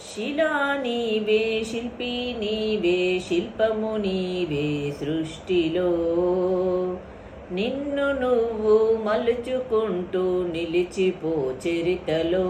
శిలా నీవే శిల్పి నీవే శిల్పము నీవే సృష్టిలో. నిన్ను నువ్వు మలుచుకుంటూ నిలిచిపో చరితలో.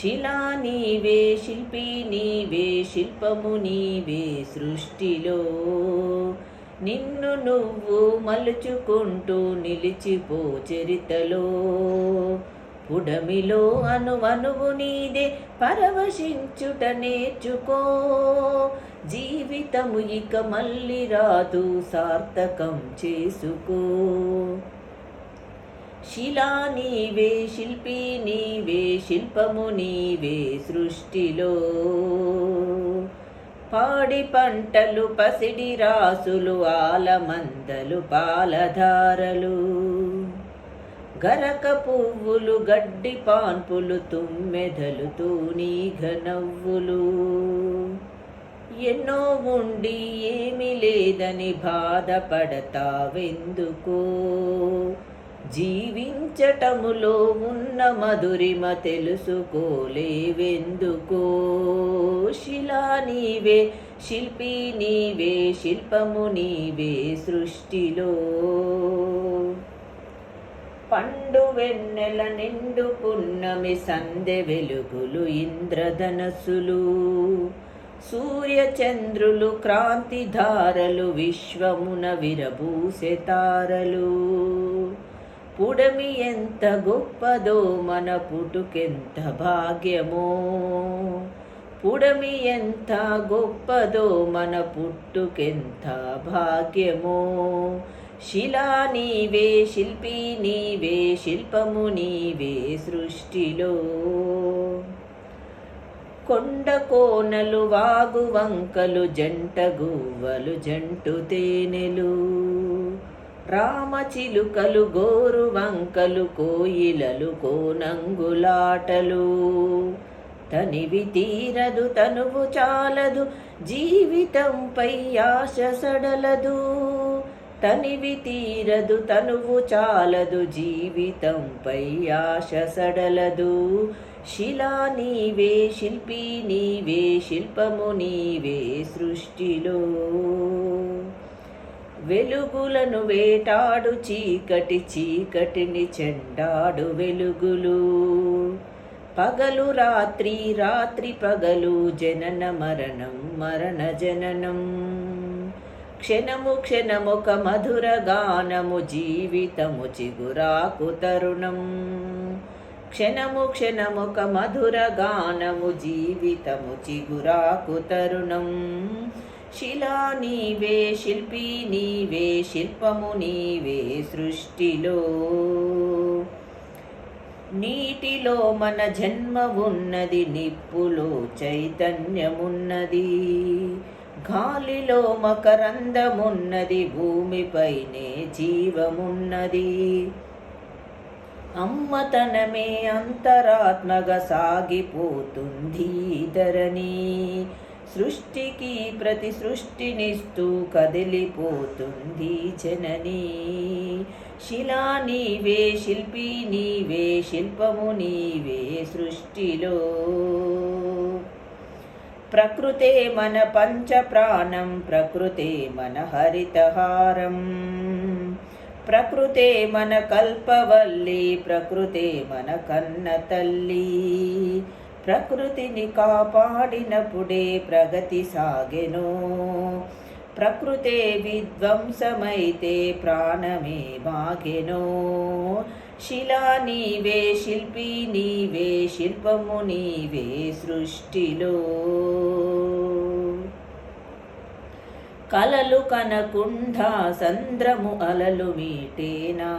శిలా నీవే శిల్పి నీవే శిల్పము నీవే సృష్టిలో. నిన్ను నువ్వు మలుచుకుంటూ నిలిచిపో చరితలో. పుడమిలో అనువనువు నీదే పరవశించుట నేర్చుకో. జీవితము ఇక మళ్ళీ రాదు సార్థకం చేసుకో. శిలా నీవే శిల్పి నీవే శిల్పము నీవే సృష్టిలో. పాడి పంటలు పసిడి రాసులు ఆలమందలు పాలధారలు. గరక పువ్వులు గడ్డి పాన్పులు తుమ్మెదలు తూనీఘ నవ్వులు. ఎన్నో ఉండి ఏమి లేదని బాధపడతావెందుకో? జీవించటములో ఉన్న మధురిమ తెలుసుకోలేవెందుకో? శిలా నీవే శిల్పి నీవే శిల్పము నీవే సృష్టిలో. పండు వెన్నెల నిండు పున్నమి సందె వెలుగులు ఇంద్రధనసులు సూర్యచంద్రులు క్రాంతిధారలు విశ్వమున విరబూసె తారలు. పుడమి ఎంత గొప్పదో మన పుటుకెంత భాగ్యమో. పుడమి ఎంత గొప్పదో మన పుట్టుకెంత భాగ్యమో. శిలా నీవే శిల్పి నీవే శిల్పము నీవే సృష్టిలో. కొండ కోనలు వాగు వంకలు జంట గువ్వలు జంటు తేనెలు. రామచిలుకలు గోరు వంకలు కోయిలలు కోనంగులాటలు. తనివి తీరదు తనువు చాలదు జీవితంపై ఆశ సడలదు. తనివి తీరదు తనువు చాలదు జీవితంపై ఆశ సడలదు. శిలా నీవే శిల్పి నీవే శిల్పము నీవే సృష్టిలో. వెలుగులను వేటాడు చీకటి చీకటిని చెండాడు వెలుగులు. పగలు రాత్రి రాత్రి పగలు జనన మరణం మరణ జననం. క్షణము క్షణముక మధుర గానము జీవితము చిగురాకు తరుణం. క్షణము క్షణముక మధుర గానము జీవితము చిగురాకు తరుణం. శిలా నీవే శిల్పి నీవే శిల్పము నీవే సృష్టిలో. నీటిలో మన జన్మ ఉన్నది నిప్పులో చైతన్యమున్నది. గాలిలో మకరందమున్నది భూమిపైనే జీవమున్నది. అమ్మతనమే అంతరాత్మగా సాగిపోతుంది ధరణి సృష్టికి ప్రతి సృష్టినిస్తూ కదిలిపోతుంది జనని. శిలా నీవే శిల్పి నీవే శిల్పము నీవే సృష్టిలో. ప్రకృతే మన పంచ ప్రాణం ప్రకృతే మన హరితహారం. ప్రకృతే మన కల్పవల్లి ప్రకృతే మన కన్న తల్లి ప్రకృతిని కాపాడినప్పుడే ప్రగతి సాగెను. ప్రకృతే విధ్వంసమైతే ప్రాణమే మాగెను. శిలా నీవే శిల్పి నీవే శిల్పము నీవే సృష్టిలో. కలలు కనకుండా సంద్రము అలలు మీటేనా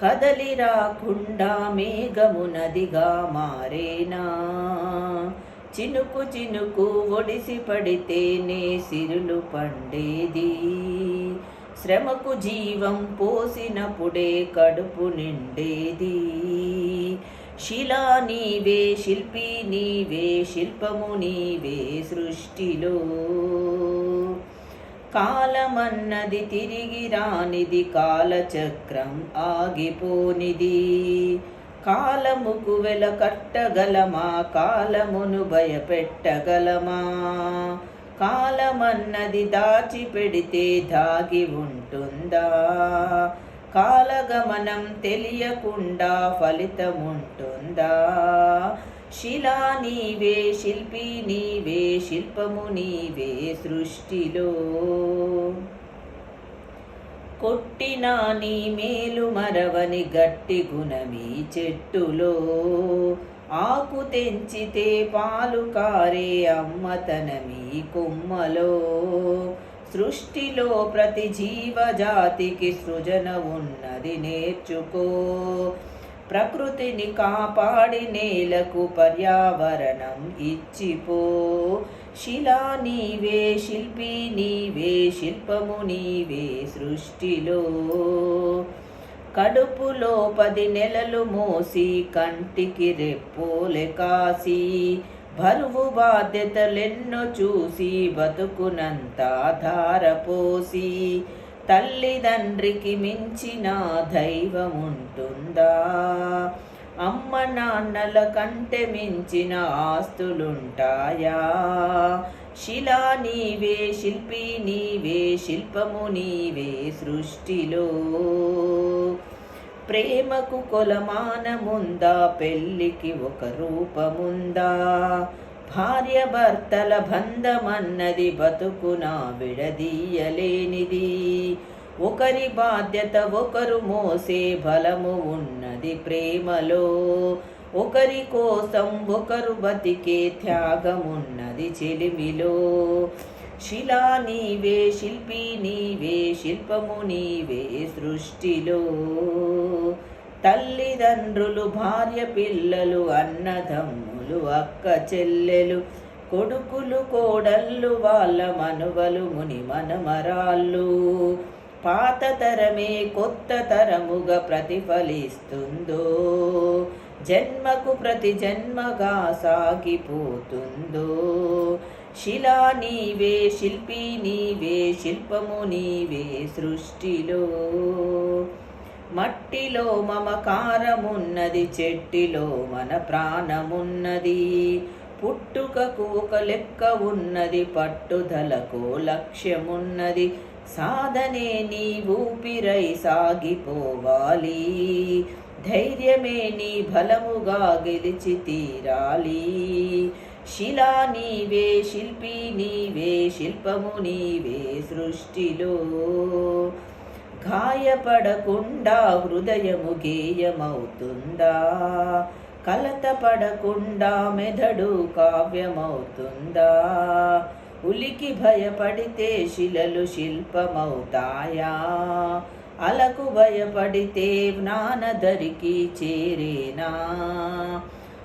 కదలి రాకుండా మేఘము నదిగా మారేనా? చినుకు చినుకు ఒడిసి పడితేనే సిరులు పండేది. శ్రమకు జీవం పోసినప్పుడే కడుపు నిండేది. శిలా నీవే శిల్పి నీవే శిల్పము నీవే సృష్టిలో. కాలమన్నది తిరిగి రానిది కాలచక్రం ఆగిపోనిది. కాలముకు వెల కట్టగలమా కాలమును భయపెట్టగలమా? కాలమన్నది దాచిపెడితే దాగి ఉంటుందా? కాలగమనం తెలియకుండా ఫలితముంటుందా శిలా నీవే శిల్పి నీవే శిల్పము నీవే సృష్టిలో. కొట్టినా నీ మేలు మరవని గట్టి గుణమీ చెట్టులో. ఆకు తెంచితే పాలు కారే అమ్మతనమీ కొమ్మలో. సృష్టిలో ప్రతి జీవజాతికి సృజన ఉన్నది నేర్చుకో. ప్రకృతిని కాపాడి నేలకు పర్యావరణం ఇచ్చిపో. శిలా నీవే శిల్పి నీవే శిల్పము నీవే సృష్టిలో. కడుపులో పది నెలలు మోసి కంటికి రెప్పోలె కాసి బరువు బాధ్యతలెన్నో చూసి బతుకునంత ధారపోసి తల్లిదండ్రికి మించిన దైవముంటుందా? అమ్మ నాన్నల కంటే మించిన ఆస్తులుంటాయా? శిలా నీవే శిల్పి నీవే శిల్పము నీవే సృష్టిలో. ప్రేమకు కొలమానముందా పెళ్ళికి ఒక రూపముందా? భార్య భర్తల బంధమన్నది నా విడదీయలేనిది. ఒకరి బాధ్యత ఒకరు మోసే బలము ఉన్నది ప్రేమలో. ఒకరి కోసం ఒకరు బతికే త్యాగమున్నది చెలిమిలో. శిలా నీవే శిల్పి నీవే శిల్పము నీవే సృష్టిలో. తల్లిదండ్రులు భార్య పిల్లలు అన్నదమ్ములు అక్క చెల్లెలు కొడుకులు కోడళ్ళు వాళ్ళ మనువలు ముని మనమరాళ్ళు. పాత తరమే కొత్త తరముగా ప్రతిఫలిస్తుందో జన్మకు ప్రతి జన్మగా సాగిపోతుందో. శిలా నీవే శిల్పి నీవే శిల్పము నీవే సృష్టిలో. మట్టిలో మమకారమున్నది చెట్టిలో మన ప్రాణమున్నది. పుట్టుకకు ఒక లెక్క ఉన్నది పట్టుదలకు లక్ష్యమున్నది. సాధనే నీ ఊపిరై సాగిపోవాలి. ధైర్యమే నీ బలముగా గెలిచి తీరాలి. శిలా నీవే శిల్పి నీవే శిల్పము నీవే సృష్టిలో. గాయపడకుండా హృదయము గేయమవుతుందా? కలత పడకుండా మెదడు కావ్యమవుతుందా? ఉలికి భయపడితే శిలలు శిల్పమవుతాయా? అలకు భయపడితే నానదరికి చేరేనా?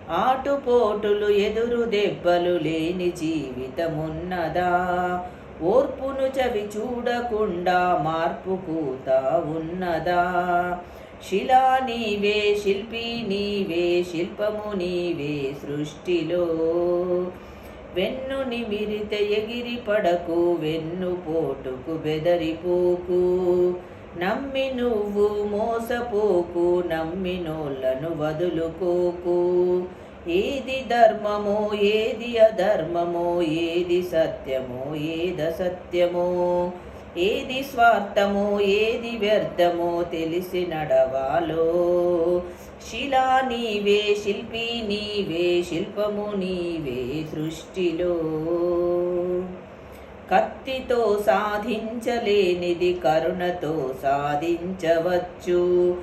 ఆటుపోటులు ఎదురు దెబ్బలు లేని జీవితమున్నదా? ఓర్పును చవి చూడకుండా మార్పు కూత ఉన్నదా? శిలా నీవే శిల్పి నీవే శిల్పము నీవే సృష్టిలో. వెన్ను నిమిరిత ఎగిరి పడకు వెన్ను పోటుకు బెదరిపోకు నమ్మి నువ్వు మోసపోకు నమ్మినోళ్ళను వదులుకోకు. ఏది ధర్మమో ఏది అధర్మమో ఏది సత్యమో ఏద సత్యమో ఏది స్వార్థమో ఏది వ్యర్థమో తెలిసి నడవాలో. శిలా నీవే శిల్పి నీవే శిల్పము నీవే సృష్టిలో. కత్తితో సాధించలేనిది కరుణతో సాధించవచ్చు.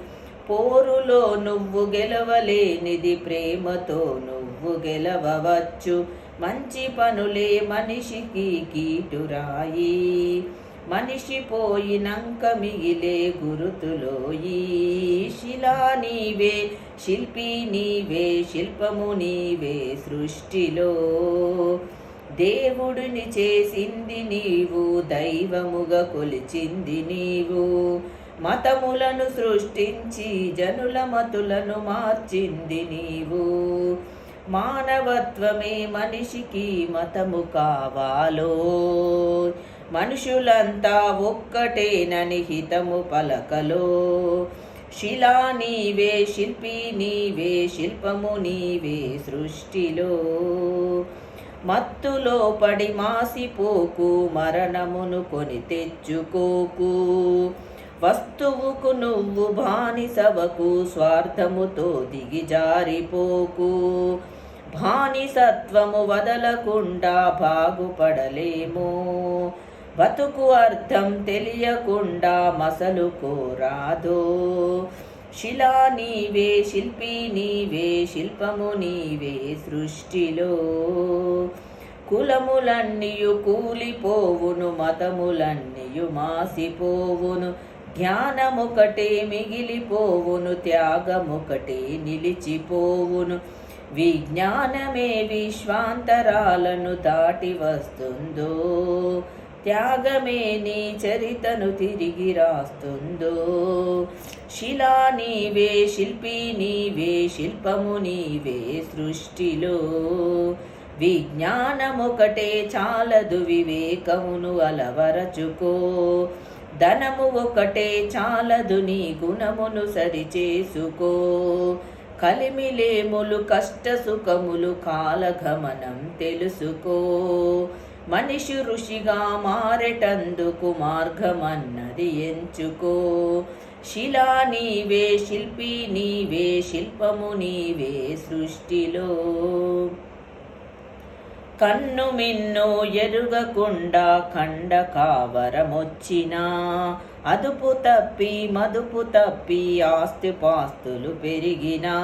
పోరులో నువ్వు గెలవలేనిది ప్రేమతో నువ్వు గెలవవచ్చు. మంచి పనులే మనిషికి కీటురాయి. మనిషి పోయినంక మిగిలే గురుతులోయి శిలా నీవే శిల్పి నీవే శిల్పము నీవే సృష్టిలో. దేవుడిని చేసింది నీవు దైవముగా కొలిచింది నీవు. మతములను సృష్టించి జనుల మతులను మార్చింది నీవు. మానవత్వమే మనిషికి మతము కావాలో. మనుషులంతా ఒక్కటేనని హితము పలకలో. శిలా నీవే శిల్పి నీవే శిల్పము నీవే సృష్టిలో. మత్తులో పడి మాసిపోకు మరణమును కొని తెచ్చుకోకు. వస్తువుకు నువ్వు బానిసవకు స్వార్థముతో దిగి జారిపోకు. బానిసత్వము వదలకుండా బాగుపడలేము. బతుకు అర్థం తెలియకుండా మసలు కోరాదో. శిలా నీవే శిల్పి నీవే శిల్పము నీవే సృష్టిలో. కులములన్నీయు కూలిపోవును మతములన్నీయు మాసిపోవును. జ్ఞానముకటే మిగిలిపోవును త్యాగముకటే నిలిచిపోవును. విజ్ఞానమే విశ్వాంతరాలను దాటి వస్తుందో. త్యాగమే నీ చరితను తిరిగి రాస్తుందో. శిలా నీవే శిల్పి నీవే శిల్పము నీవే సృష్టిలో. విజ్ఞానమొకటే చాలదు వివేకమును అలవరచుకో. ధనము ఒకటే చాలదు నీ గుణమును సరిచేసుకో. కలిమిలేములు కష్ట సుఖములు కాలగమనం తెలుసుకో. మనిషి ఋషిగా మారెటందుకు మార్గమన్నది ఎంచుకో. శిలా నీవే శిల్పి నీవే శిల్పము నీవే సృష్టిలో. కన్ను మిన్ను ఎరుగకుండా ఖండ కావరమొచ్చినా అదుపు తప్పి మదుపు తప్పి ఆస్తిపాస్తులు పెరిగినా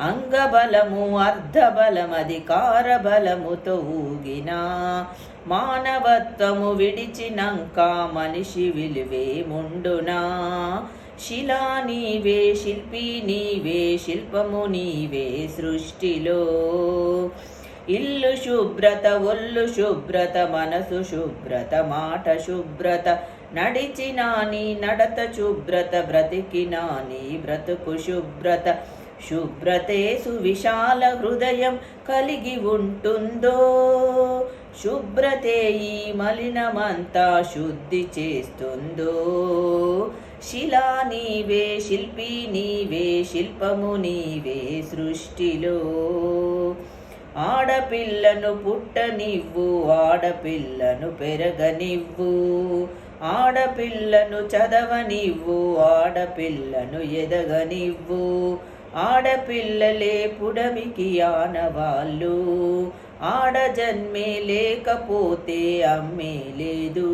అంగబలము అర్ధబలమధికార బలముతో ఊగిన మానవత్వము విడిచినంక మనిషి విలువే ముండునా. శిలా నీవే శిల్పి నీవే శిల్పము నీవే సృష్టిలో. ఇల్లు శుభ్రత ఒళ్ళు శుభ్రత మనసు శుభ్రత మాట శుభ్రత నడిచినా నీ నడత శుభ్రత బ్రతికినా నీ బ్రతుకు శుభ్రత శుభ్రతే సువిశాల హృదయం కలిగి ఉంటుందో. శుభ్రతే ఈ మలినమంతా శుద్ధి చేస్తుందో. శిలా నీవే శిల్పి నీవే శిల్పము నీవే సృష్టిలో. ఆడపిల్లను పుట్టనివ్వు ఆడపిల్లను పెరగనివ్వు. ఆడపిల్లను చదవనివ్వు ఆడపిల్లను ఎదగనివ్వు. ఆడపిల్లలే పుడమికి ఆనవాళ్ళు. ఆడజన్మే లేకపోతే అమ్మే లేదు.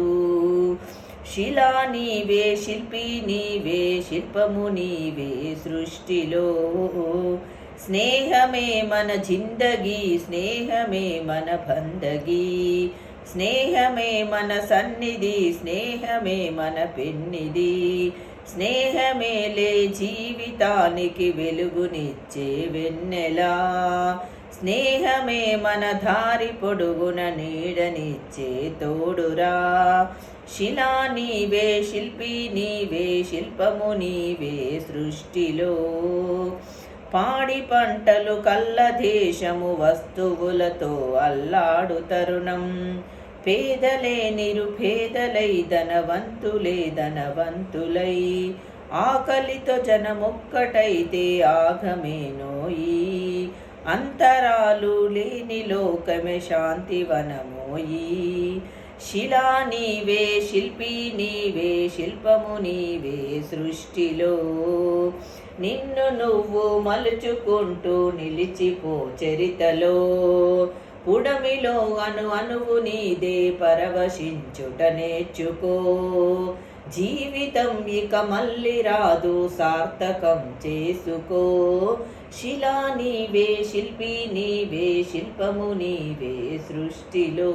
శిలా నీవే శిల్పి నీవే శిల్పము నీవే సృష్టిలో. స్నేహమే మన జిందగీ స్నేహమే మన బందగీ. స్నేహమే మన సన్నిధి స్నేహమే మన పెన్నిధి. స్నేహమేలే జీవితానికి వెలుగునిచ్చే వెన్నెలా. స్నేహమే మన దారి పొడుగున నీడనిచ్చే తోడురా. శిలా నీవే శిల్పి నీవే శిల్పము నీవే సృష్టిలో. పాడి పంటలు కళ్ళ దేశము వస్తువులతో అల్లాడు తరుణం. పేదలే నిరుపేదలై ధనవంతులే ధనవంతులై. ఆకలితో జనమొక్కటైతే ఆగమేనోయి అంతరాలు లేని లోకమే శాంతివనమోయి. శిలా నీవే శిల్పి నీవే శిల్పము నీవే సృష్టిలో. నిన్ను నువ్వు మలుచుకుంటూ నిలిచిపో చరితలో. పుడమిలో అను అనువు నీదే పరవశించుట నేర్చుకో. జీవితం ఇక మళ్ళీ రాదు సార్థకం చేసుకో. శిలా నీవే శిల్పి నీవే శిల్పము నీవే సృష్టిలో.